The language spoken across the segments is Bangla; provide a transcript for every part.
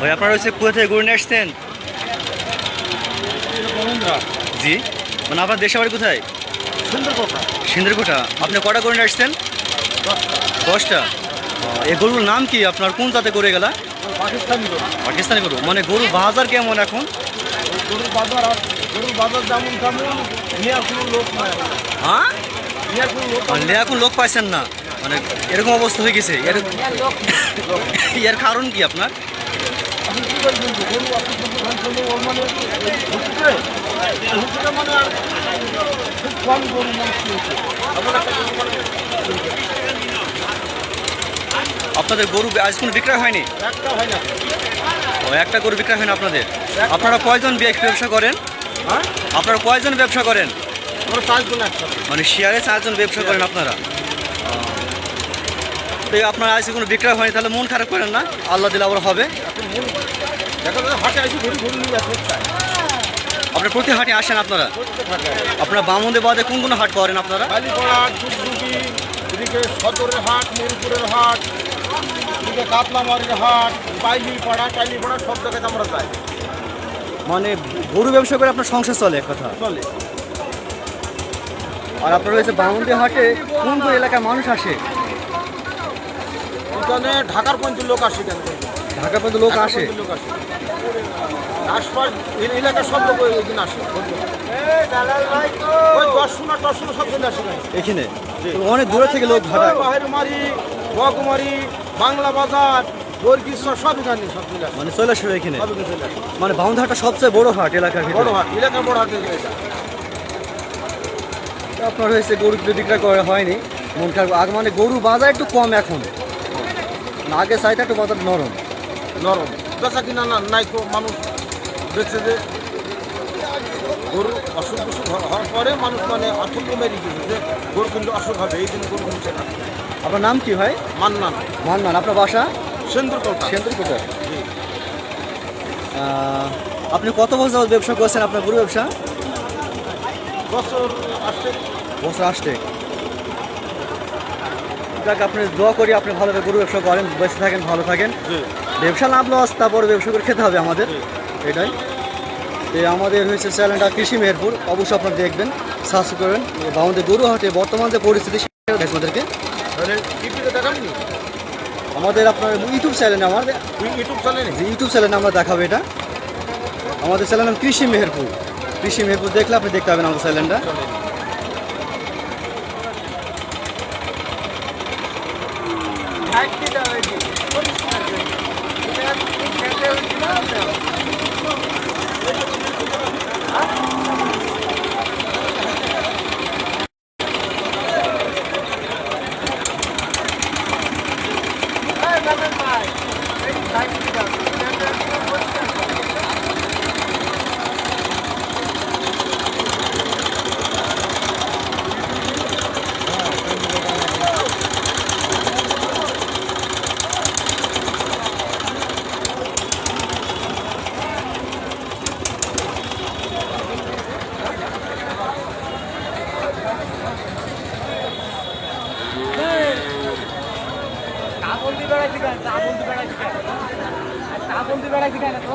ভাই আপনারা হচ্ছে কোথা থেকে গরু নিয়ে আসছেন জি। মানে আপনার দেশে বাড়ি কোথায়? সুন্দর কথা সিন্দ্রকোটা আপনি কটা করে আসছেন? দশটা। এই গরুর নাম কি? আপনার কোন জাতে করে গেলা? পাকিস্তানি গরু। পাকিস্তানি গরু। মানে গরু বাজার কেমন এখন? গরুর বাজার গরুর বাজার যেমন তেমন নেওয়ার কোনো লোক নাই হ্যাঁ? নেওয়ার কোনো এখন লোক পাইছেন না। মানে এরকম অবস্থা হয়ে গেছে। এর এর কারণ কি আপনার? খুব কম গরু আপনাদের গরু আজ কোনো বিক্রয় হয়নি? একটা হয় না একটা গরু বিক্রয় হয়নি আপনাদের? আপনারা কয়জন ব্যবসা করেন? হ্যাঁ? আপনারা কয়জন ব্যবসা করেন? মানে শেয়ারে চারজন ব্যবসা করেন আপনারা? তো এই আপনার আজকে কোনো বিক্রয় হয়নি তাহলে মন খারাপ করেন না? আল্লাহ দিলে আবার হবে। আপনার প্রতি হাটে আসেন আপনারা? আপনারা বামুন্দে বাদে কোন কোন হাট করেন আপনারা? এদিকে সদরের হাট হাট এদিকে কাতলামারির হাট পাইলিপাড়া টাইলিপাড়া সব জায়গায় আমরা যাই। মানে গরু ব্যবসা করে আপনার সংসার চলে এক কথা? চলে। আর আপনার হয়েছে বামুন্দে হাটে কোন কোন এলাকার মানুষ আসে? ঢাকার পর্যন্ত লোক আসে কেন ঢাকা পর্যন্ত লোক ঢাকার আসে? পর্যন্ত লোক আসে। আশপাশ এলাকার সব লোক ওই দিন আসে। ওই দর্শনা টর্শনা সব আসে এখানে। অনেক দূরে থেকে লোক ভাড়া বাহিরমারি বকুমারি বাংলা বাজার মানে চলে আসে এখানে? মানে বামুন্দে সবচেয়ে বড় হাট এলাকার বড় হাট এলাকার বড় হাট আপনার হয়েছে গরু বিক্রয় করা হয়নি। মন খারাপ আগে মানে গরু বাজার একটু কম এখন। আগে চাইতে একটু বাজার নরম। নরম। বেচা কিনা না নাই তো মানুষ যে গরু অসুখ বিসুখ হওয়ার পরে মানুষ মানে অসুখ মেরে গিয়েছে যে গরু কিন্তু অসুখ হবে এই দিন গরু কিনছে না। আপনার নাম কি ভাই? মান্নান। মান্নান আপনার বাসা? সেন্দুর কলকা সেন্দ্র কোথায় আপনি কত বছর যাবত ব্যবসা করছেন আপনার গরু ব্যবসা? বছর আসছে বছর আসছে যাক আপনি দোয়া করি আপনি ভালোভাবে গরু ব্যবসা করেন বেঁচে থাকেন ভালো থাকেন। ব্যবসা লাভ লস তারপরে ব্যবসা করে খেতে হবে আমাদের। এটাই। তো আমাদের হয়েছে চ্যানেলটা কৃষি মেহেরপুর। অবশ্যই আপনারা দেখবেন সাবস্ক্রাইব করবেন বা আমাদের গরু হাটে বর্তমান যে পরিস্থিতি আমাদেরকে আমাদের আপনার ইউটিউব চ্যানেলে আমাদের ইউটিউব চ্যানেলে ইউটিউব চ্যানেলে আমরা? দেখাবো এটা। আমাদের চ্যানেল নাম কৃষি মেহেরপুর। কৃষি মেহেরপুর দেখলে আপনি দেখতে পাবেন আমাদের চ্যানেলটা বেড়াইতে কেন? চা বন্ধু বেড়াইতে কেন? চা বন্ধু বেড়াইতে কেন তো?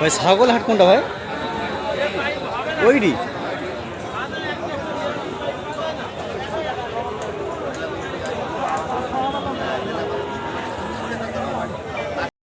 ভাই ছাগল হাট কোনটা ভাই? ওইডি।